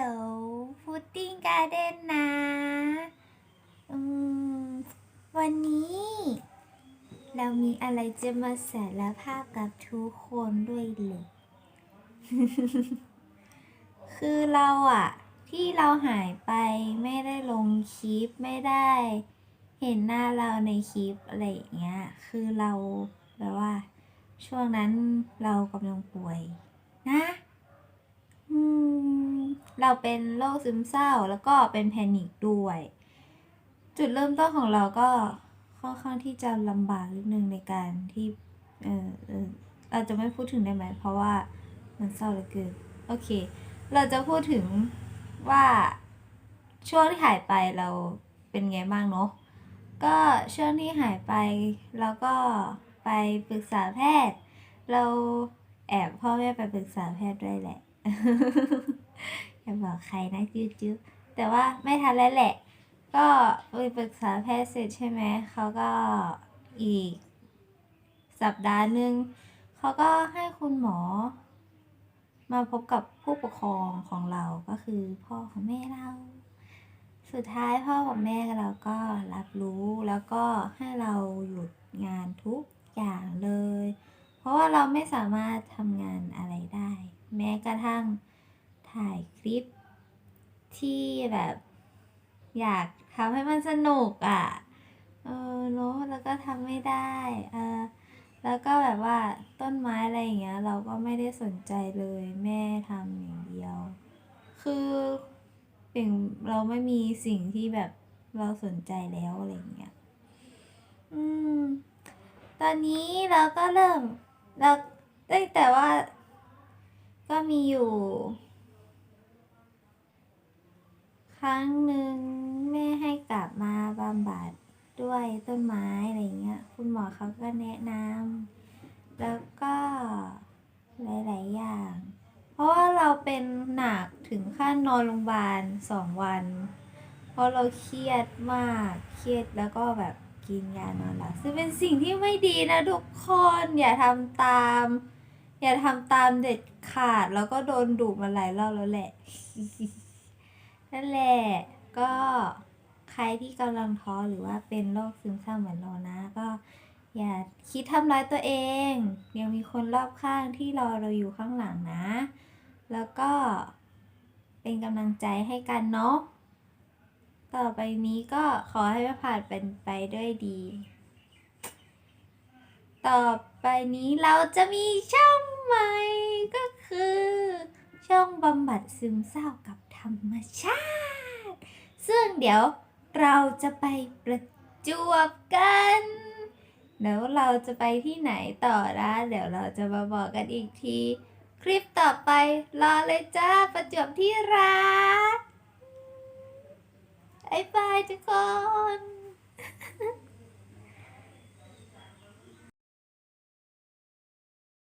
ลพุดดิ้งการ์เด้นนะวันนี้ เรามีอะไรจะมาสารภาพกับทุกคนด้วยเลยคือเราอะที่เราหายไปไม่ได้ลงคลิปไม่ได้ เห็นหน้าเราในคลิปอะไรอย่างเงี้ย คือเราแบบว่า ช่วงนั้นเรากำลังป่วยนะ เราเป็นโรคซึมเศร้าแล้วก็เป็นแพนิคด้วย จุดเริ่มต้นของเราก็ค่อนข้างที่จะลำบากนิดนึงในการที่เออเออเราจะไม่พูดถึงได้ไหม เพราะว่ามันเศร้าเหลือเกินโอเค เราจะพูดถึงว่าช่วงที่หายไปเราเป็นไงบ้างเนาะก็ช่วงที่หายไปเราก็ไปปรึกษาแพทย์ เราแอบพ่อแม่ไปปรึกษาแพทย์ด้วยแหละ อย่าบอกใครนะจื้อจื้อแต่ว่าไม่ทันแล้วแหละ ก็ไปปรึกษาแพทย์เสร็จใช่ไหมเขาก็อีก สัปดาห์หนึ่งเขาก็ให้คุณหมอ มาพบกับผู้ปกครองของเราก็คือพ่อของแม่เรา สุดท้ายพ่อกับแม่เราก็รับรู้แล้วก็ให้เราหยุดงานทุกอย่างเลย เพราะว่าเราไม่สามารถทำงานอะไรได้ แม้กระทั่งถ่ายคลิปที่แบบ อยากทำให้มันสนุกอะ่ะ เออเนอะแล้วก็ทำไม่ได้เออแล้วก็แบบว่าต้นไม้อะไรอย่างเงี้ย เราก็ไม่ได้สนใจเลยแม่ทำอย่างเดียว คือเป็นเราไม่มีสิ่งที่แบบเราสนใจแล้วอะไรอย่างเงี้ย อืม ตอนนี้เราก็เริ่มเราได้แต่ว่า ก็มีอยู่ ครั้งหนึ่งแม่ให้กลับมาบำบัดด้วยต้นไม้อะไรเงี้ย คุณหมอเขาก็แนะนำแล้วก็หลาย ๆ อย่าง เพราะว่าเราเป็นหนักถึงขั้นนอนโรงพยาบาลสองวัน เพราะเราเครียดมาก เครียดแล้วก็แบบกินยานอนหลับซึ่งเป็นสิ่งที่ไม่ดีนะทุกคน อย่าทำตาม อย่าทำตามเด็ดขาดแล้วก็โดนดุมาหลายรอบแล้วแหละ นั่นแหละ ก็ใครที่กำลังท้อหรือว่าเป็นโรคซึมเศร้าเหมือนเรานะ ก็อย่าคิดทำร้ายตัวเอง ยังมีคนรอบข้างที่รอเราอยู่ข้างหลังนะ แล้วก็เป็นกำลังใจให้กันเนาะต่อไปนี้ก็ขอให้ผ่านเป็นไปด้วยดี ต่อ ไปนี้เราจะมีช่องใหม่ก็คือ ช่องบำบัดซึมเศร้ากับธรรมชาติ ซึ่งเดี๋ยวเราจะไปประจวบกันเดี๋ยวเราจะไปที่ไหนต่อนะเดี๋ยวเราจะมาบอกกันอีกที คลิปต่อไปรอเลยจ้าประจวบที่รักบายบายทุกคน